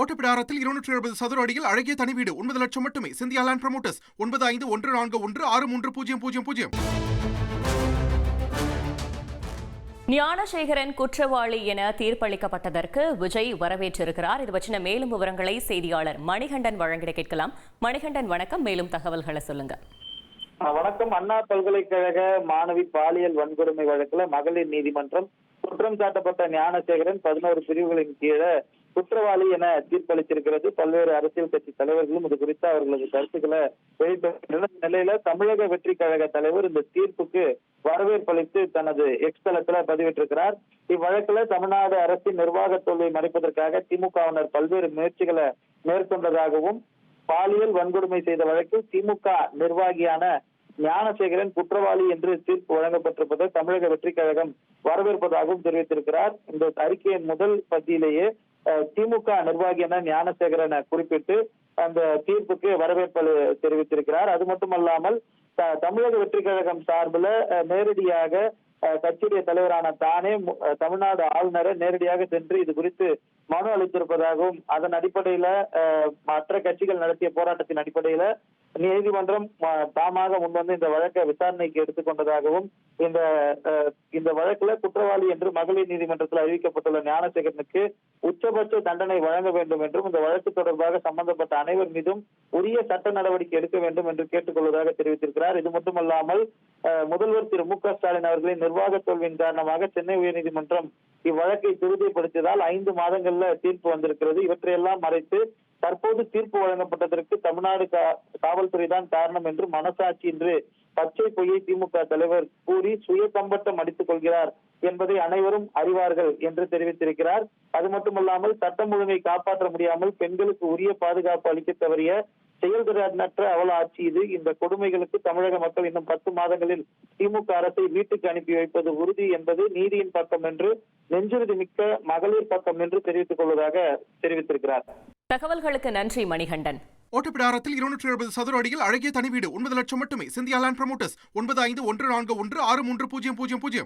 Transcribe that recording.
ஓட்டப்பிடாரத்தில் இருநூற்றி எழுபது சதுர அடியில் அழகிய தனி வீடு. ஒன்பது லட்சம் மட்டுமே. Sindhiya land promoters. ஒன்பது ஐந்து ஒன்று நான்கு ஒன்று ஆறு மூன்று பூஜ்ஜியம் பூஜ்ஜியம் பூஜ்ஜியம். ஞானசேகரன் குற்றவாளி என தீர்ப்பளிக்கப்பட்டதற்கு விஜய் வரவேற்றிருக்கிறார். இது பற்றின மேலும் விவரங்களை செய்தியாளர் மணிகண்டன் வழங்கிட கேட்கலாம். மணிகண்டன் வணக்கம். மேலும் தகவல்களை சொல்லுங்க. வணக்கம். அண்ணா பல்கலைக்கழக மாணவி பாலியல் வன்கொடுமை வழக்குல மகளிர் நீதிமன்றம் குற்றம் சாட்டப்பட்ட ஞானசேகரன் பதினோரு பிரிவுகளின் கீழே குற்றவாளி என தீர்ப்பளித்திருக்கிறது. பல்வேறு அரசியல் கட்சி தலைவர்களும் இது குறித்து அவர்களது கருத்துக்களை வெளியிட்டுள்ளனர் நிலையில தமிழக வெற்றி கழக தலைவர் இந்த தீர்ப்புக்கு வரவேற்பளித்து தனது எக்ஸ் தளத்துல பதிவிட்டிருக்கிறார். இவ்வழக்குல தமிழ்நாடு அரசின் நிர்வாக தோல்வியை மறைப்பதற்காக திமுகவினர் பல்வேறு முயற்சிகளை மேற்கொண்டதாகவும் பாலியல் வன்கொடுமை செய்த வழக்கில் திமுக நிர்வாகியான ஞானசேகரன் குற்றவாளி என்று தீர்ப்பு வழங்கப்பட்டிருப்பதை தமிழக வெற்றிக் கழகம் வரவேற்பதாகவும் தெரிவித்திருக்கிறார். இந்த அறிக்கையின் முதல் பத்தியிலேயே திமுக நிர்வாகியான ஞானசேகரனை குறிப்பிட்டு அந்த தீர்ப்புக்கு வரவேற்பு தெரிவித்திருக்கிறார். அது மட்டுமல்லாமல் தமிழக வெற்றிக் கழகம் சார்பில் நேரடியாக கட்சியுடைய தலைவரான தானே தமிழ்நாடு ஆளுநரை நேரடியாக சென்று இது குறித்து மனு அளித்திருப்பதாகவும் அதன் அடிப்படையில மற்ற கட்சிகள் நடத்திய போராட்டத்தின் அடிப்படையில நீதிமன்றம் தாமாக முன்வந்து இந்த வழக்கை விசாரணைக்கு எடுத்துக்கொண்டதாகவும் இந்த இந்த வழக்குல குற்றவாளி என்று மகளிர் நீதிமன்றத்தில் அறிவிக்கப்பட்டுள்ள ஞானசேகரனுக்கு உச்சபட்ச தண்டனை வழங்க வேண்டும் என்றும் இந்த வழக்கு தொடர்பாக சம்பந்தப்பட்ட அனைவர் மீதும் உரிய சட்ட நடவடிக்கை எடுக்க வேண்டும் என்று கேட்டுக்கொள்வதாக தெரிவித்திருக்கிறார். இது மட்டுமல்லாமல் முதல்வர் திரு மு க ஸ்டாலின் அவர்களின் நிர்வாக தோல்வியின் காரணமாக சென்னை உயர்நீதிமன்றம் இவ்வழக்கை துரிதப்படுத்தியதால் ஐந்து மாதங்கள் வழக்குகள்ல தீர்ப்பு வந்திருக்கிறது. இவற்றையெல்லாம் மறைத்து தற்போது தீர்ப்பு வழங்கப்பட்டதற்கு தமிழ்நாடு காவல்துறை தான் காரணம் என்று மனசாட்சி என்று பச்சை பொய்யை திமுக தலைவர் கூறி சுய கம்பட்டம் அடித்துக் கொள்கிறார் என்பதை அனைவரும் அறிவார்கள் என்று தெரிவித்திருக்கிறார். அது மட்டுமல்லாமல் சட்டம் ஒழுங்கை காப்பாற்ற முடியாமல் பெண்களுக்கு உரிய பாதுகாப்பு அளிக்க தவறிய செயல்திறனற்ற அவல ஆட்சி இது. இந்த கொடுமைகளுக்கு தமிழக மக்கள் இன்னும் பத்து மாதங்களில் திமுக அரசை வீட்டுக்கு அனுப்பி வைப்பது உறுதி என்பது நீதியின் பக்கம் என்று நெஞ்சுறுதி மிக்க மகளிர் பக்கம் என்று தெரிவித்துக் கொள்வதாக தெரிவித்திருக்கிறார். தகவல்களுக்கு நன்றி மணிகண்டன். ஓட்டப்பிடாரத்தில் இருநூற்றி எழுபது சதுர அடியில் அழகிய தனி வீடு ஒன்பது லட்சம் மட்டுமே. சிந்தியா லேண்ட் ப்ரமோட்டர்ஸ் ஒன்பது ஐந்து ஒன்று நான்கு ஒன்று ஆறு மூன்று பூஜ்ஜியம் பூஜ்ஜியம் பூஜ்ஜியம்.